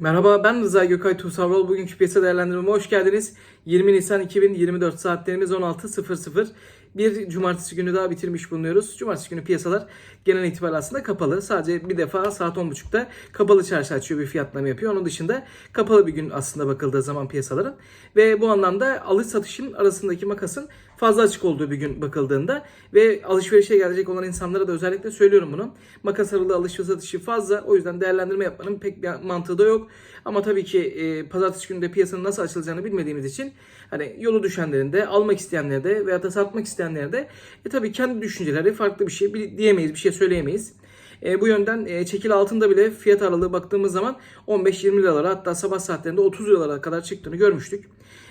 Merhaba ben Rıza Gökay Tuğsavroğlu. Bugünkü piyasa değerlendirmeme hoş geldiniz. 20 Nisan 2024 saatlerimiz 16.00. Bir cumartesi günü daha bitirmiş bulunuyoruz. Cumartesi günü piyasalar genel itibariyle aslında kapalı. Sadece bir defa saat 10.30'da kapalı çarşı açıyor bir fiyatlama yapıyor. Onun dışında kapalı bir gün aslında bakıldığı zaman piyasaların. Ve bu anlamda alış satışın arasındaki makasın fazla açık olduğu bir gün bakıldığında ve alışverişe gelecek olan insanlara da özellikle söylüyorum bunu. Makas aralığı alış ve satışı fazla. O yüzden değerlendirme yapmanın pek bir mantığı da yok. Ama tabii ki e, pazartesi günü de piyasanın nasıl açılacağını bilmediğimiz için hani yolu düşenlerin de almak isteyenler de veya da satmak isteyenler de e, tabii kendi düşünceleri farklı bir şey diyemeyiz, bir şey söyleyemeyiz. E, bu yönden e, çekil altında bile fiyat aralığı baktığımız zaman 15-20 liralara hatta sabah saatlerinde 30 liralara kadar çıktığını görmüştük.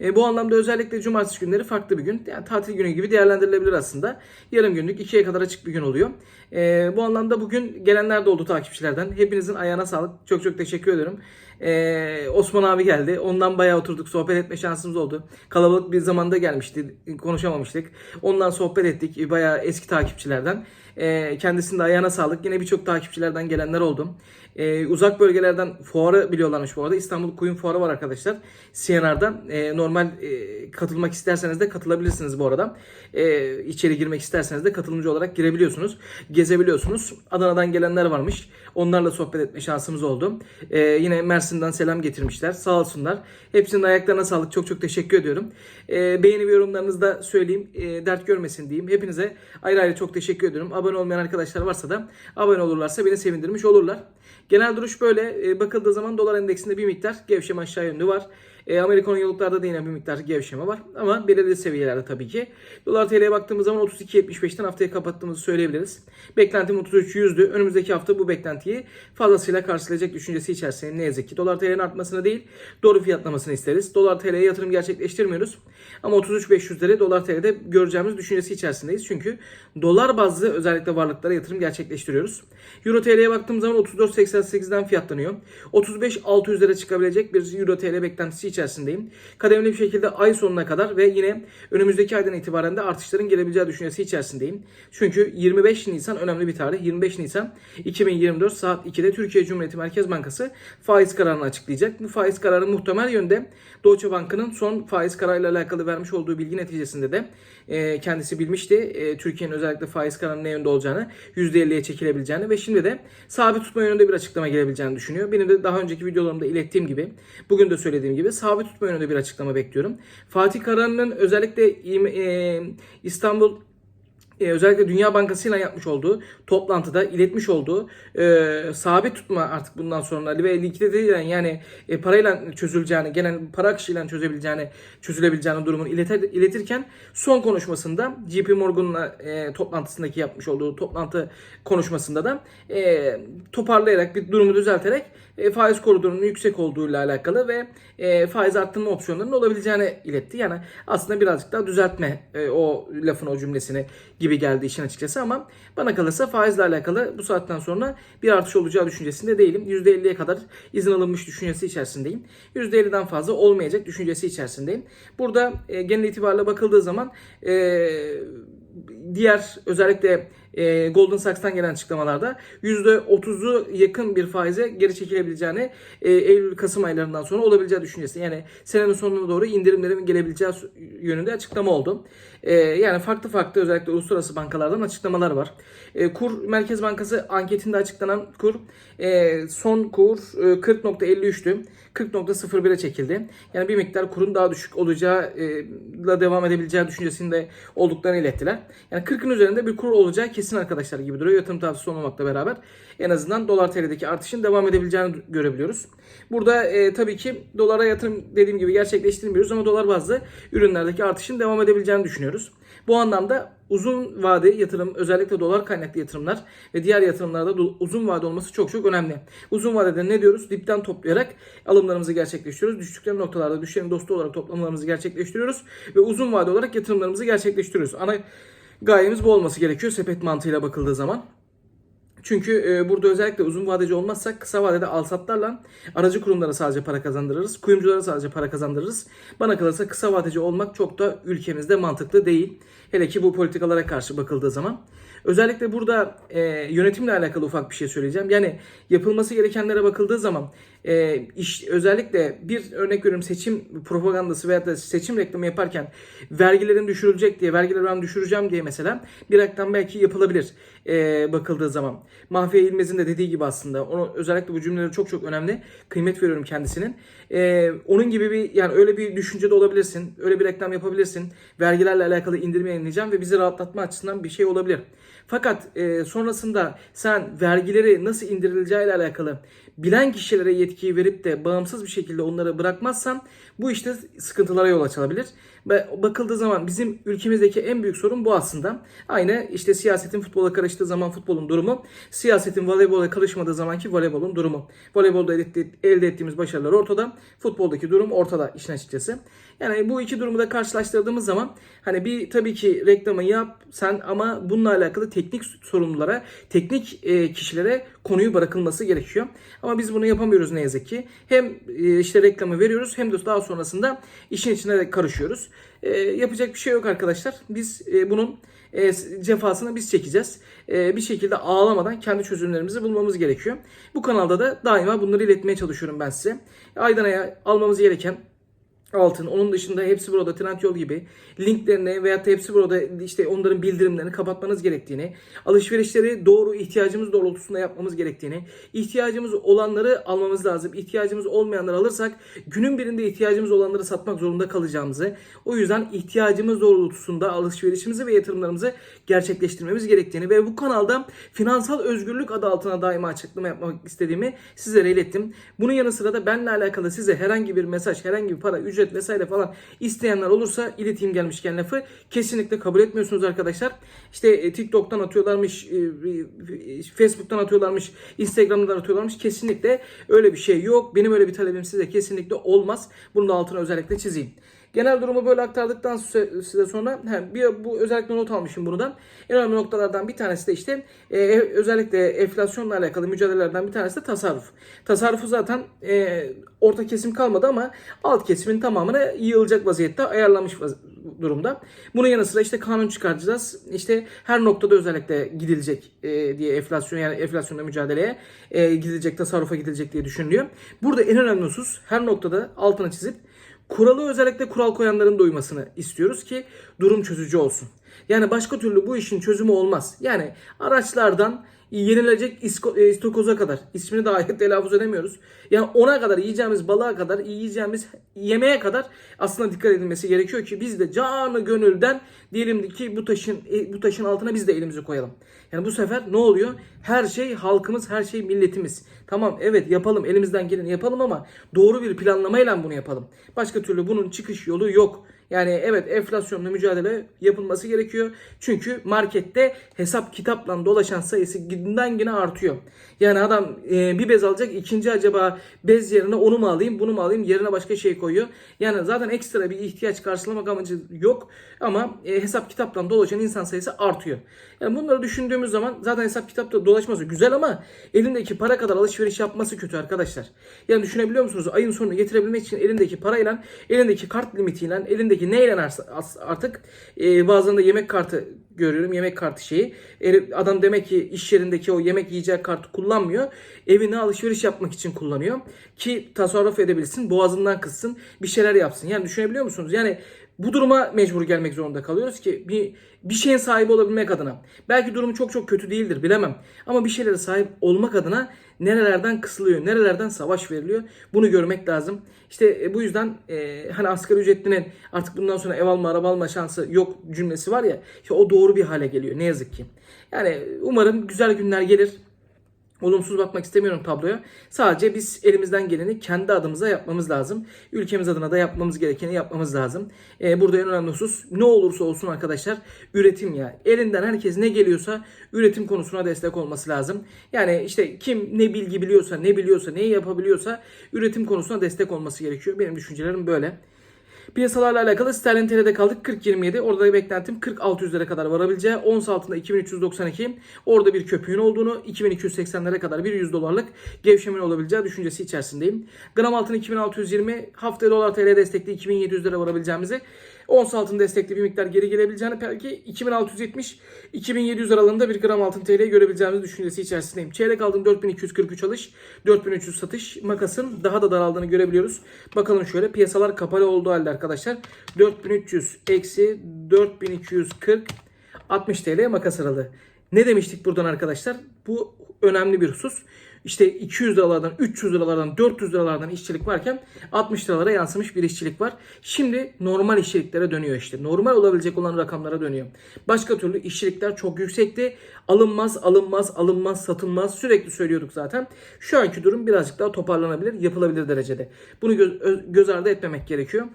E, bu anlamda özellikle cumartesi günleri farklı bir gün. Yani tatil günü gibi değerlendirilebilir aslında. Yarım günlük ikiye kadar açık bir gün oluyor. E, bu anlamda bugün gelenler de oldu takipçilerden. Hepinizin ayağına sağlık. Çok çok teşekkür ederim. E, Osman abi geldi. Ondan bayağı oturduk. Sohbet etme şansımız oldu. Kalabalık bir zamanda gelmişti. Konuşamamıştık. Ondan sohbet ettik. Bayağı eski takipçilerden. E, kendisinin de ayağına sağlık. Yine birçok takipçilerden gelenler oldu. E, uzak bölgelerden fuarı biliyorlarmış bu arada. İstanbul Kuyum Fuarı var arkadaşlar. CNR'da. E, normal e, katılmak isterseniz de katılabilirsiniz bu arada. E, içeri girmek isterseniz de katılımcı olarak girebiliyorsunuz. Gezebiliyorsunuz. Adana'dan gelenler varmış. Onlarla sohbet etme şansımız oldu. E, yine Mersin'den selam getirmişler. Sağ olsunlar. Hepsinin ayaklarına sağlık. Çok çok teşekkür ediyorum. E, beğeni ve yorumlarınızı da söyleyeyim. E, dert görmesin diyeyim. Hepinize ayrı ayrı çok teşekkür ediyorum. Abone olmayan arkadaşlar varsa da abone olurlarsa beni sevindirmiş olurlar. Genel duruş böyle. E, bakıldığı zaman dolar endeksinde bir miktar gevşeme aşağı yönlü var. E, Amerikan yıllıklarda da yine bir miktar gevşeme var. Ama belirli seviyelerde tabii ki. Dolar TL'ye baktığımız zaman 32.75'ten haftayı kapattığımızı söyleyebiliriz. Beklentim 33.100'dü. Önümüzdeki hafta bu beklentiyi fazlasıyla karşılayacak düşüncesi içerisinde ne yazık ki. Dolar TL'nin artmasını değil doğru fiyatlamasını isteriz. Dolar TL'ye yatırım gerçekleştirmiyoruz. Ama 33.500'leri dolar TL'de göreceğimiz düşüncesi içerisindeyiz. Çünkü dolar bazlı özellikle varlıklara yatırım gerçekleştiriyoruz. Euro TL'ye baktığımız zaman 34.88'den fiyatlanıyor. 35.600'lere çıkabilecek bir Euro TL beklentisi içerisindeyim. Kademeli bir şekilde ay sonuna kadar ve yine önümüzdeki aydan itibaren de artışların gelebileceği düşüncesi içerisindeyim. Çünkü 25 Nisan önemli bir tarih. 25 Nisan 2024 saat 2'de Türkiye Cumhuriyeti Merkez Bankası faiz kararını açıklayacak. Bu faiz kararı muhtemel yönde Deutsche Bank'ın son faiz kararıyla alakalı vermiş olduğu bilgi neticesinde de e, kendisi bilmişti. E, Türkiye'nin özellikle faiz kararının ne yönde olacağını, %50'ye çekilebileceğini ve şimdi de sabit tutma yönünde bir açıklama gelebileceğini düşünüyor. Benim de daha önceki videolarımda ilettiğim gibi, bugün de söylediğim gibi sabit tutma yönünde bir açıklama bekliyorum. Fatih Karahan'ın özellikle e, İstanbul e, özellikle Dünya Bankası ile yapmış olduğu toplantıda iletmiş olduğu e, sabit tutma artık bundan sonra ve likiditeyle yani e, parayla çözüleceğini, genel para akışıyla çözebileceğini, çözülebileceğini durumunu iletir, iletirken son konuşmasında JP Morgan'la e, toplantısındaki yapmış olduğu toplantı konuşmasında da e, toparlayarak bir durumu düzelterek e, faiz koridorunun yüksek olduğuyla alakalı ve e, faiz arttırma opsiyonlarının olabileceğini iletti. Yani aslında birazcık daha düzeltme e, o lafın o cümlesini gibi geldi işin açıkçası ama bana kalırsa faizle alakalı bu saatten sonra bir artış olacağı düşüncesinde değilim. %50'ye kadar izin alınmış düşüncesi içerisindeyim. %50'den fazla olmayacak düşüncesi içerisindeyim. Burada e, genel itibariyle bakıldığı zaman e, diğer özellikle e, Golden Sachs'tan gelen açıklamalarda %30'u yakın bir faize geri çekilebileceğini e, Eylül-Kasım aylarından sonra olabileceği düşüncesi. Yani senenin sonuna doğru indirimlerin gelebileceği yönünde açıklama oldu. E, yani farklı farklı özellikle uluslararası bankalardan açıklamalar var. E, kur Merkez Bankası anketinde açıklanan kur e, son kur e, 40.53'tü. 40.01'e çekildi. Yani bir miktar kurun daha düşük olacağıyla devam edebileceği düşüncesinde olduklarını ilettiler. Yani 40'ın üzerinde bir kur olacağı kesin arkadaşlar gibi duruyor. Yatırım tavsiyesi olmamakla beraber en azından dolar TL'deki artışın devam edebileceğini görebiliyoruz. Burada e, tabii ki dolara yatırım dediğim gibi gerçekleştirmiyoruz ama dolar bazlı ürünlerdeki artışın devam edebileceğini düşünüyoruz. Bu anlamda uzun vade yatırım özellikle dolar kaynaklı yatırımlar ve diğer yatırımlarda uzun vade olması çok çok önemli. Uzun vadede ne diyoruz? Dipten toplayarak alımlarımızı gerçekleştiriyoruz. Düştükleri noktalarda düşlerin dostu olarak toplamlarımızı gerçekleştiriyoruz ve uzun vade olarak yatırımlarımızı gerçekleştiriyoruz. Ana gayemiz bu olması gerekiyor sepet mantığıyla bakıldığı zaman. Çünkü e, burada özellikle uzun vadeci olmazsak kısa vadede alsatlarla aracı kurumlara sadece para kazandırırız. Kuyumculara sadece para kazandırırız. Bana kalırsa kısa vadeci olmak çok da ülkemizde mantıklı değil. Hele ki bu politikalara karşı bakıldığı zaman. Özellikle burada e, yönetimle alakalı ufak bir şey söyleyeceğim. Yani yapılması gerekenlere bakıldığı zaman e, iş, özellikle bir örnek veriyorum seçim propagandası veya da seçim reklamı yaparken vergilerin düşürülecek diye, vergileri ben düşüreceğim diye mesela bir reklam belki yapılabilir e, bakıldığı zaman. Mahfiye İlmez'in de dediği gibi aslında. Onu özellikle bu cümleleri çok çok önemli. Kıymet veriyorum kendisinin. E, onun gibi bir yani öyle bir düşüncede olabilirsin. Öyle bir reklam yapabilirsin. Vergilerle alakalı indirme yayınlayacağım ve bizi rahatlatma açısından bir şey olabilir. Fakat e, sonrasında sen vergileri nasıl indirileceği ile alakalı bilen kişilere yetkiyi verip de bağımsız bir şekilde onları bırakmazsan bu işte sıkıntılara yol açılabilir. Ve bakıldığı zaman bizim ülkemizdeki en büyük sorun bu aslında. Aynı işte siyasetin futbola karıştığı zaman futbolun durumu, siyasetin voleybola karışmadığı zamanki voleybolun durumu. Voleybolda elde, ettiğimiz başarılar ortada, futboldaki durum ortada işin açıkçası. Yani bu iki durumu da karşılaştırdığımız zaman hani bir tabii ki reklamı yap sen ama bununla alakalı teknik sorumlulara, teknik e, kişilere konuyu bırakılması gerekiyor. Ama biz bunu yapamıyoruz ne yazık ki. Hem e, işte reklamı veriyoruz hem de daha sonrasında işin içine de karışıyoruz. E, yapacak bir şey yok arkadaşlar. Biz bunun e, cefasını biz çekeceğiz. E, bir şekilde ağlamadan kendi çözümlerimizi bulmamız gerekiyor. Bu kanalda da daima bunları iletmeye çalışıyorum ben size. Aydan aya almamız gereken altın. Onun dışında hepsi burada Trendyol gibi linklerini veya hepsi burada işte onların bildirimlerini kapatmanız gerektiğini, alışverişleri doğru ihtiyacımız doğrultusunda yapmamız gerektiğini, ihtiyacımız olanları almamız lazım. İhtiyacımız olmayanları alırsak günün birinde ihtiyacımız olanları satmak zorunda kalacağımızı, o yüzden ihtiyacımız doğrultusunda alışverişimizi ve yatırımlarımızı gerçekleştirmemiz gerektiğini ve bu kanalda finansal özgürlük adı altına daima açıklama yapmak istediğimi sizlere ilettim. Bunun yanı sıra da benimle alakalı size herhangi bir mesaj, herhangi bir para, ücret vesaire falan isteyenler olursa ileteyim gelmişken lafı kesinlikle kabul etmiyorsunuz arkadaşlar. İşte e, TikTok'tan atıyorlarmış, e, Facebook'tan atıyorlarmış, Instagram'dan atıyorlarmış. Kesinlikle öyle bir şey yok. Benim öyle bir talebim size kesinlikle olmaz. Bunu da altına özellikle çizeyim. Genel durumu böyle aktardıktan size sonra he, bir bu özellikle not almışım bunu da. En önemli noktalardan bir tanesi de işte e, özellikle enflasyonla alakalı mücadelelerden bir tanesi de tasarruf. Tasarrufu zaten e, orta kesim kalmadı ama alt kesimin tamamını yığılacak vaziyette ayarlanmış vaz- durumda. Bunun yanı sıra işte kanun çıkaracağız. İşte her noktada özellikle gidilecek e, diye enflasyon yani enflasyonla mücadeleye e, gidilecek, tasarrufa gidilecek diye düşünülüyor. Burada en önemli husus her noktada altına çizip kuralı özellikle kural koyanların da uymasını istiyoruz ki durum çözücü olsun. Yani başka türlü bu işin çözümü olmaz. Yani araçlardan yenilecek e, istokoza kadar ismini dahi telaffuz edemiyoruz. Yani ona kadar yiyeceğimiz balığa kadar yiyeceğimiz yemeğe kadar aslında dikkat edilmesi gerekiyor ki biz de canı gönülden diyelim ki bu taşın e, bu taşın altına biz de elimizi koyalım. Yani bu sefer ne oluyor? Her şey halkımız, her şey milletimiz. Tamam evet yapalım elimizden geleni yapalım ama doğru bir planlamayla bunu yapalım. Başka türlü bunun çıkış yolu yok. Yani evet enflasyonla mücadele yapılması gerekiyor. Çünkü markette hesap kitapla dolaşan sayısı günden güne artıyor. Yani adam e, bir bez alacak ikinci acaba bez yerine onu mu alayım bunu mu alayım yerine başka şey koyuyor. Yani zaten ekstra bir ihtiyaç karşılamak amacı yok ama e, hesap kitapla dolaşan insan sayısı artıyor. Yani bunları düşündüğümüz zaman zaten hesap kitapta dolaşması güzel ama elindeki para kadar alışveriş yapması kötü arkadaşlar. Yani düşünebiliyor musunuz? Ayın sonunu getirebilmek için elindeki parayla, elindeki kart limitiyle, elindeki neyle artık e, bazen yemek kartı görüyorum. Yemek kartı şeyi. E, Adam demek ki iş yerindeki o yemek yiyecek kartı kullanmıyor. Evine alışveriş yapmak için kullanıyor. Ki tasarruf edebilsin. Boğazından kızsın. Bir şeyler yapsın. Yani düşünebiliyor musunuz? Yani bu duruma mecbur gelmek zorunda kalıyoruz ki bir bir şeyin sahibi olabilmek adına. Belki durumu çok çok kötü değildir bilemem. Ama bir şeylere sahip olmak adına nerelerden kısılıyor, nerelerden savaş veriliyor bunu görmek lazım. İşte e, bu yüzden e, hani asgari ücretlinin artık bundan sonra ev alma, araba alma şansı yok cümlesi var ya. İşte o doğru bir hale geliyor ne yazık ki. Yani umarım güzel günler gelir. Olumsuz bakmak istemiyorum tabloya. Sadece biz elimizden geleni kendi adımıza yapmamız lazım. Ülkemiz adına da yapmamız gerekeni yapmamız lazım. Ee, burada en önemli husus ne olursa olsun arkadaşlar üretim ya. Elinden herkes ne geliyorsa üretim konusuna destek olması lazım. Yani işte kim ne bilgi biliyorsa, ne biliyorsa, neyi yapabiliyorsa üretim konusuna destek olması gerekiyor. Benim düşüncelerim böyle. Piyasalarla alakalı sterlin TL'de kaldık 40.27. Orada da beklentim 40.600'lere kadar varabileceği. Ons altında 2392. Orada bir köpüğün olduğunu 2280'lere kadar bir 100 dolarlık gevşemenin olabileceği düşüncesi içerisindeyim. Gram altın 2620. Haftaya dolar TL destekli 2700 lira varabileceğimizi Ons altın destekli bir miktar geri gelebileceğini belki 2670-2700 aralığında bir gram altın TL görebileceğimiz düşüncesi içerisindeyim. Çeyrek aldım 4243 alış, 4300 satış. Makasın daha da daraldığını görebiliyoruz. Bakalım şöyle piyasalar kapalı olduğu halde arkadaşlar 4300 eksi 4240 60 TL makas aralığı. Ne demiştik buradan arkadaşlar? Bu önemli bir husus. İşte 200 liralardan, 300 liralardan, 400 liralardan işçilik varken 60 liralara yansımış bir işçilik var. Şimdi normal işçiliklere dönüyor işte. Normal olabilecek olan rakamlara dönüyor. Başka türlü işçilikler çok yüksekti. Alınmaz, alınmaz, alınmaz, satılmaz. Sürekli söylüyorduk zaten. Şu anki durum birazcık daha toparlanabilir, yapılabilir derecede. Bunu göz, göz ardı etmemek gerekiyor.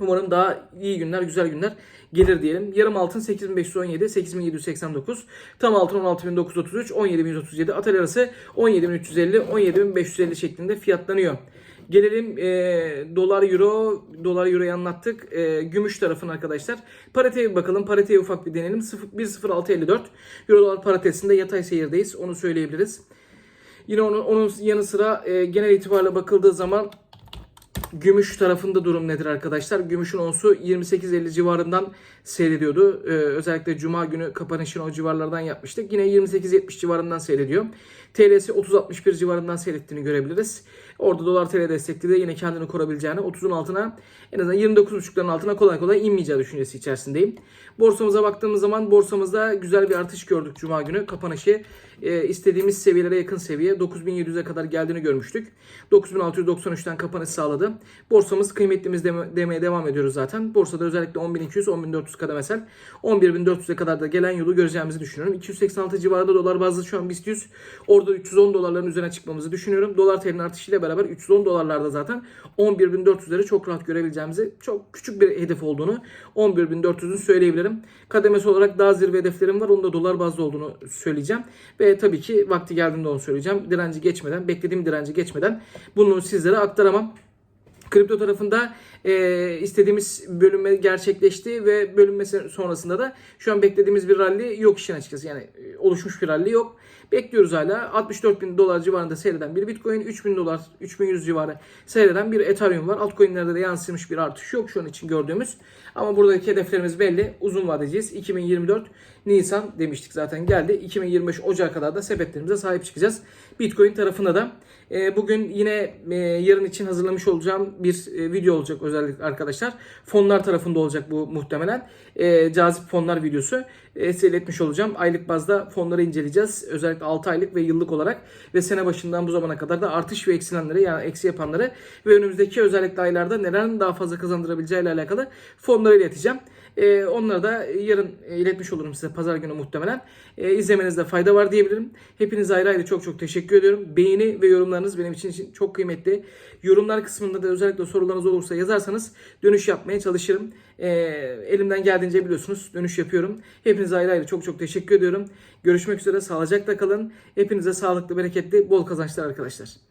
Umarım daha iyi günler, güzel günler gelir diyelim. Yarım altın 8517, 8789. Tam altın 16933, 17137. Atel arası 17350, 17550 şeklinde fiyatlanıyor. Gelelim e, dolar euro, dolar euroyu anlattık. E, gümüş tarafına arkadaşlar. Pariteye bir bakalım. Pariteye ufak bir deneyelim. 0 1.0654. Euro dolar paritesinde yatay seyirdeyiz. Onu söyleyebiliriz. Yine onun, onun yanı sıra e, genel itibariyle bakıldığı zaman Gümüş tarafında durum nedir arkadaşlar? Gümüşün onsu 28.50 civarından seyrediyordu. Ee, özellikle Cuma günü kapanışını o civarlardan yapmıştık. Yine 28.70 civarından seyrediyor. TL'si 30.61 civarından seyrettiğini görebiliriz. Orada dolar TL destekli de yine kendini koruyabileceğini 30'un altına en azından 29.5'ların altına kolay kolay inmeyeceği düşüncesi içerisindeyim. Borsamıza baktığımız zaman borsamızda güzel bir artış gördük Cuma günü. Kapanışı e, istediğimiz seviyelere yakın seviye 9700'e kadar geldiğini görmüştük. 9693'ten kapanış sağladı. Borsamız kıymetlimiz deme- demeye devam ediyoruz zaten. Borsada özellikle 10200 10400 kademesel 11400'e kadar da gelen yolu göreceğimizi düşünüyorum. 286 civarında dolar bazlı şu an BIST 100. Orada 310 dolarların üzerine çıkmamızı düşünüyorum. Dolar TL'nin artışıyla beraber 310 dolarlarda zaten 11400'leri çok rahat görebileceğimizi çok küçük bir hedef olduğunu 11400'ün söyleyebilirim. Kademesi olarak daha zirve hedeflerim var. Onun da dolar bazlı olduğunu söyleyeceğim. Ve tabii ki vakti geldiğinde onu söyleyeceğim. Direnci geçmeden, beklediğim direnci geçmeden bunu sizlere aktaramam. Kripto tarafında e, istediğimiz bölünme gerçekleşti ve bölünmesi sonrasında da şu an beklediğimiz bir rally yok işin açıkçası. Yani e, oluşmuş bir rally yok. Bekliyoruz hala. 64 bin dolar civarında seyreden bir Bitcoin, 3000 dolar, 3100 civarı seyreden bir Ethereum var. Altcoin'lerde de yansımış bir artış yok şu an için gördüğümüz. Ama buradaki hedeflerimiz belli. Uzun vadeciyiz. 2024 Nisan demiştik zaten geldi. 2025 Ocak kadar da sepetlerimize sahip çıkacağız. Bitcoin tarafında da e, bugün yine e, yarın için hazırlamış olacağım bir e, video olacak özellikle arkadaşlar. Fonlar tarafında olacak bu muhtemelen. E, cazip fonlar videosu. E, size iletmiş olacağım. Aylık bazda fonları inceleyeceğiz. Özellikle 6 aylık ve yıllık olarak ve sene başından bu zamana kadar da artış ve eksilenleri yani eksi yapanları ve önümüzdeki özellikle aylarda nelerin daha fazla kazandırabileceği ile alakalı fonları ileteceğim. Ee, onları da yarın e, iletmiş olurum size pazar günü muhtemelen. Ee, izlemenizde fayda var diyebilirim. Hepinize ayrı ayrı çok çok teşekkür ediyorum. Beğeni ve yorumlarınız benim için, çok kıymetli. Yorumlar kısmında da özellikle sorularınız olursa yazarsanız dönüş yapmaya çalışırım. Ee, elimden geldiğince biliyorsunuz dönüş yapıyorum. Hepinize ayrı ayrı çok çok teşekkür ediyorum. Görüşmek üzere. Sağlıcakla kalın. Hepinize sağlıklı, bereketli, bol kazançlar arkadaşlar.